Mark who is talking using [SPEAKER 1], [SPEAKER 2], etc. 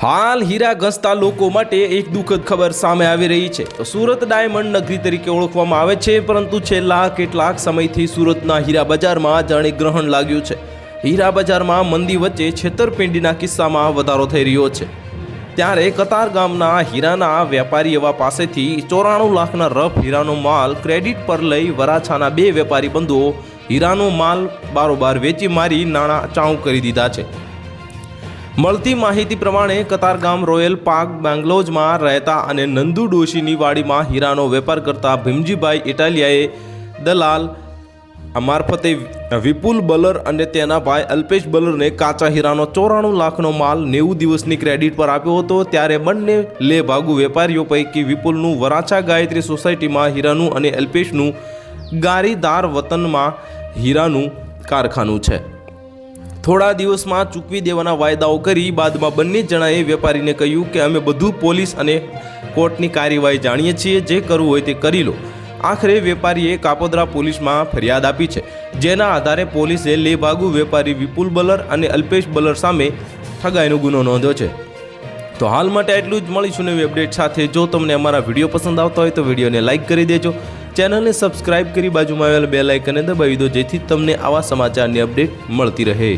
[SPEAKER 1] હાલ હીરા ઘસતા લોકો માટે એક દુઃખદ ખબર સામે આવી રહી છે. તો સુરત ડાયમંડ નગરી તરીકે ઓળખવામાં આવે છે, પરંતુ છેલ્લા કેટલાક સમયથી સુરતના હીરા બજારમાં જાણે ગ્રહણ લાગ્યું છે. હીરા બજારમાં મંદી વચ્ચે છેતરપિંડીના કિસ્સામાં વધારો થઈ રહ્યો છે. ત્યારે કતાર ગામના હીરાના વેપારી એવા પાસેથી ચોરાણું લાખના રફ હીરાનો માલ ક્રેડિટ પર લઈ વરાછાના બે વેપારી બંધુઓ હીરાનો માલ બારોબાર વેચી મારી નાણાં ચાઉં કરી દીધા છે. મળતી માહિતી પ્રમાણે કતારગામ રોયલ પાર્ક, બેંગ્લોજમાં રહેતા અને નંદુ ડોશીની વાડીમાં હીરાનો વેપાર કરતા ભીમજીભાઈ ઇટાલિયાએ દલાલ મારફતે વિપુલ બલર અને તેના ભાઈ અલ્પેશ બલરને કાચા હીરાનો ચોરાણું લાખનો માલ નેવું દિવસની ક્રેડિટ પર આપ્યો હતો. ત્યારે બંને લે ભાગુ વેપારીઓ પૈકી વિપુલનું વરાછા ગાયત્રી સોસાયટીમાં હીરાનું અને અલ્પેશનું ગારીદાર વતનમાં હીરાનું કારખાનું છે. થોડા દિવસમાં ચૂકવી દેવાના વાયદાઓ કરી બાદમાં બંને જણાએ વેપારીને કહ્યું કે અમે બધું પોલીસ અને કોર્ટની કાર્યવાહી જાણીએ છીએ, જે કરવું હોય તે કરી લો. આખરે વેપારીએ કાપોદ્રા પોલીસમાં ફરિયાદ આપી છે, જેના આધારે પોલીસે લેભાગુ વેપારી વિપુલ બલર અને અલ્પેશ બલર સામે ઠગાઈનો ગુનો નોંધ્યો છે. તો હાલ માટે એટલું જ. મળીશું નવી અપડેટ સાથે. જો તમને અમારા વીડિયો પસંદ આવતા હોય તો વિડીયોને લાઇક કરી દેજો. ચેનલને સબસ્ક્રાઇબ કરી બાજુમાં આવેલ બે લાઇકને દબાવી દો, જેથી તમને આવા સમાચારની અપડેટ મળતી રહે.